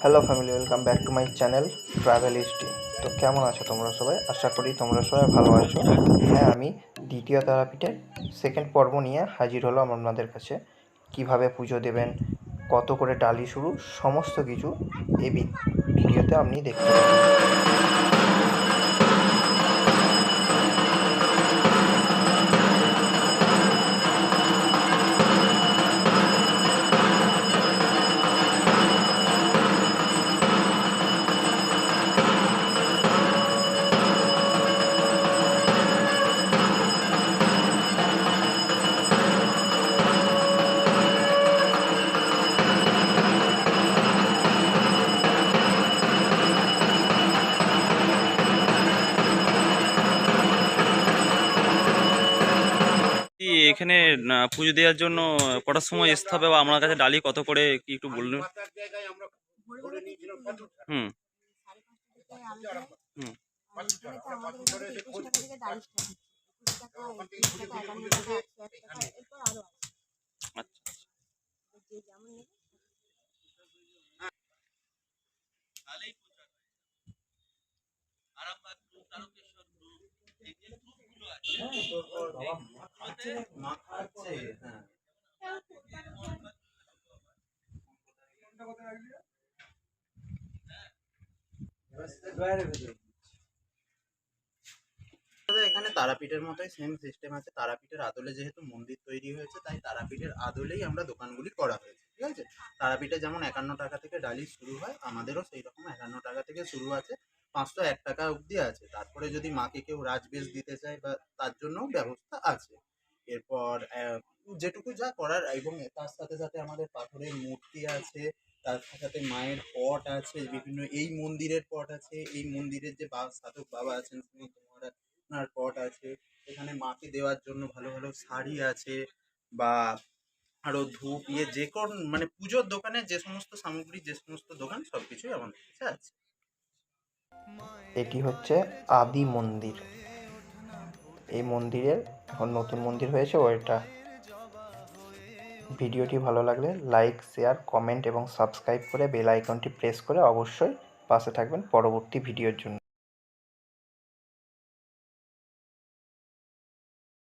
Hello family welcome back to my channel travel history তো কেমন আছো তোমরা সবাই? আশা করি তোমরা সবাই ভালো আছো। হ্যাঁ আমি দ্বিতীয় তারাপীঠের সেকেন্ড পর্ব নিয়ে হাজির হলো আপনাদের কাছে। কীভাবে পুজো দেবেন, কত করে ডালি শুরু, সমস্ত কিছু এই ভিডিওতে আপনি দেখতে পাবেন। এখানে পুজো দেওয়ার জন্য কটার সময় আসতে হবে বা আমার কাছে ডালি কত করে, কি একটু বলুন হুম সাড়ে পাঁচটা থেকে আরম্ভ। হুম। আর এখানে তো আমাদের এখানে তারাপীঠের মতোই সেম সিস্টেম আছে। তারাপীঠের আদলে যেহেতু মন্দির তৈরি হয়েছে, তাই তারাপীঠের আদলেই আমরা দোকানগুলি করা হয়েছে, ঠিক আছে? তারাপীঠে যেমন একান্ন টাকা থেকে ডালি শুরু হয়, আমাদেরও সেই রকম একান্ন টাকা থেকে শুরু আছে। পাঁচশো এক টাকা অবধি আছে। তারপরে যদি মাকে কেউ রাজবেশ দিতে চায় বা তার জন্যও ব্যবস্থা আছে। এরপর যেটুকু যা করার এবং তার সাথে সাথে আমাদের পাথরের মূর্তি আছে, তার সাথে সাথে মায়ের পট আছে, বিভিন্ন এই মন্দিরের পট আছে, এই মন্দিরের যে সাধক বাবা আছেন ওনার পট আছে, এখানে মাকে দেওয়ার জন্য ভালো ভালো শাড়ি আছে বা আরও ধূপ ইয়ে যে কোন মানে পুজোর দোকানে যে সমস্ত সামগ্রী, যে সমস্ত দোকান সব কিছুই আমাদের কাছে আছে। এটি হচ্ছে আদি মন্দির। এই মন্দিরের, এখন নতুন মন্দির হয়েছে ও এটা। ভিডিওটি ভালো লাগলে লাইক, শেয়ার, কমেন্ট এবং সাবস্ক্রাইব করে বেল আইকনটি প্রেস করে অবশ্যই পাশে থাকবেন পরবর্তী ভিডিওর জন্য।